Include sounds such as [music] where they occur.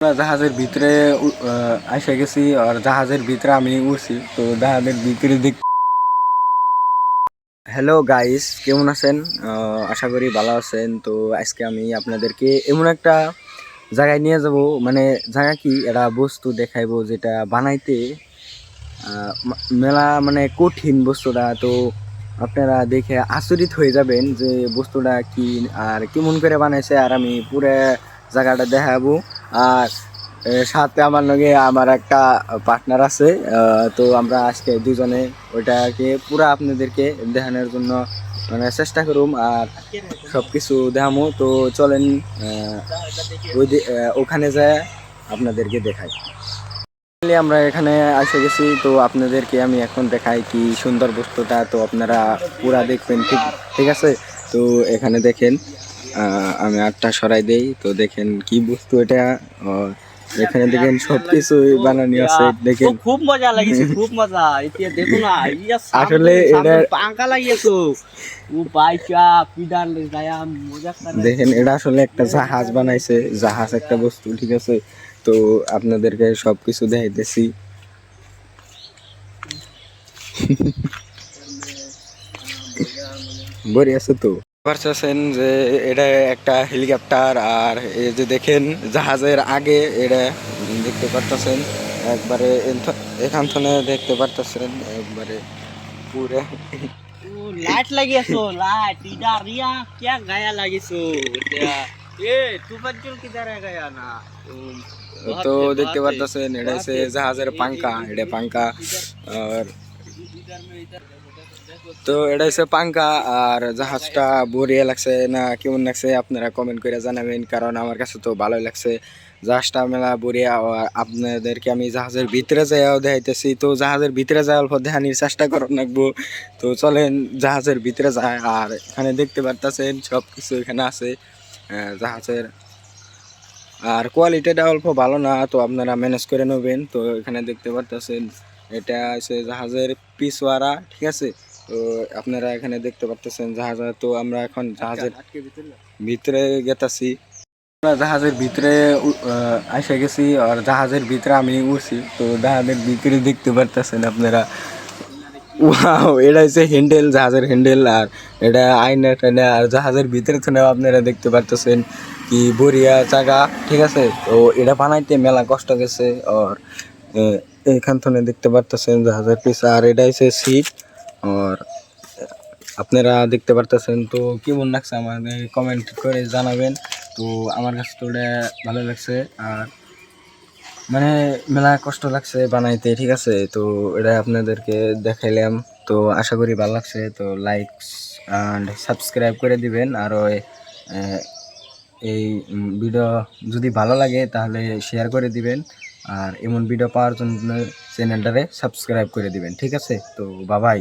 জাহাজের ভিতরে এসে গেছি আর জাহাজের ভিতরে আমি উঠছি তো জাহাজের ভিতরে দিক হ্যালো গাইস কেমন আছেন? আশা করি ভালো আছেন। তো আজকে আমি আপনাদেরকে এমন একটা জায়গায় নিয়ে যাব। মানে জায়গা কি? একটা বস্তু দেখাইবো যেটা বানাইতে মেলা মানে কঠিন বস্তুটা। তো আপনারা দেখে আচরিত হয়ে যাবেন যে বস্তুটা কি আর কেমন করে বানাইছে। আর আমি পুরো জায়গাটা দেখাবো। আর সাথে আমার লগে আমার একটা পার্টনার আছে তো আমরা আজকে দুজনে ওইটাকে পুরো আপনাদেরকে দেখানোর জন্য মানে চেষ্টা করুম আর সব কিছু দেখামো। তো চলেন ওখানে যায় আপনাদেরকে দেখাই। আমরা এখানে এসে গেছি, তো আপনাদেরকে আমি এখন দেখাই কি সুন্দর বস্তুটা। তো আপনারা পুরা দেখবেন, ঠিক ঠিক আছে? তো এখানে দেখেন আমি আটটা সরাই দেই তো দেখেন কি বস্তু এটা। এখানে দেখেন সবকিছু বানানি আছে দেখেন। খুব মজা লাগিছে খুব মজা। এতিয়া দেখো না ইয়া আসলে এটা- পাঙ্কা লাগিয়েছো। ও বাইকা পিডার গায়া মজা করে দেখেন এটা আসলে একটা জাহাজ বানাইছে জাহাজ একটা বস্তু ঠিক আছে? তো আপনাদেরকে সবকিছু দেখাইতেছি। [laughs] বরি আছে তো? পারছেন যে এটা একটা হেলিকপ্টার আর এই যে দেখেন জাহাজের আগে এটা দেখতে পারতেছেন একবারে এখান থেকে দেখতে পারতেছেন একবারে পুরে। লাইট লাগিয়েছো লাইট ইডা রিয়া কে গায়া লাগিছো এ তুফাজ্জুল কি দাঁড়া গায়া না? তো দেখতে পারতেছেন এটা সে জাহাজের পাঙ্কা এটা পাঙ্কা আর তো এটা হচ্ছে পাঙ্কা আর জাহাজটা বরিয়া লাগছে না কেমন লাগছে আপনারা কমেন্ট করে জানাবেন, কারণ আমার কাছে তো ভালোই লাগছে। জাহাজটা মেলা আর আপনাদেরকে আমি জাহাজের ভিতরে যাইয়াও দেখাইতেছি। তো জাহাজের ভিতরে যাওয়ার অল্প দেখানির চেষ্টা করার লাগবো। তো চলেন জাহাজের ভিতরে যায় আর এখানে দেখতে পারতেছেন সব কিছু এখানে আছে জাহাজের। আর কোয়ালিটিটা অল্প ভালো না, তো আপনারা ম্যানেজ করে নেবেন। তো এখানে দেখতে পারতেছেন, এটা আছে জাহাজের পিসওয়ারা ঠিক আছে? তো আপনারা এখানে দেখতে পারতেছেন জাহাজ। তো আমরা এখন জাহাজের ভিতরে গেতাছি। আমরা জাহাজের ভিতরে এসে গেছি আর জাহাজের ভিতরে আমি উঠছি তো জাহাজের ভিতরে দেখতে পারতেছেন আপনারা। ওয়াও এটা হচ্ছে হ্যান্ডেল জাহাজের হ্যান্ডেল আর এটা আয়না টাইনা আর জাহাজের ভিতরে থেকে আপনারা দেখতে পারতেছেন কি বরিয়া জায়গা ঠিক আছে? তো এটা বানাইতে মেলা কষ্ট গেছে আর এখান থেকে দেখতে পারতেছেন জাহাজের পিস আর এটা হচ্ছে সিট। আর আপনারা দেখতে পারতেছেন তো কেমন লাগছে আমাদের কমেন্ট করে জানাবেন। তো আমার কাছে তো ওটা ভালো লাগছে আর মানে মেলা কষ্ট লাগছে বানাইতে ঠিক আছে? তো এটা আপনাদেরকে দেখাইলাম। তো আশা করি ভালো লাগছে। তো লাইক অ্যান্ড সাবস্ক্রাইব করে দিবেন। আর ওই, এই ভিডিও যদি ভালো লাগে তাহলে শেয়ার করে দিবেন। আর এমন ভিডিও পাওয়ার জন্য চ্যানেলটারে সাবস্ক্রাইব করে দিবেন ঠিক আছে? তো বাবাই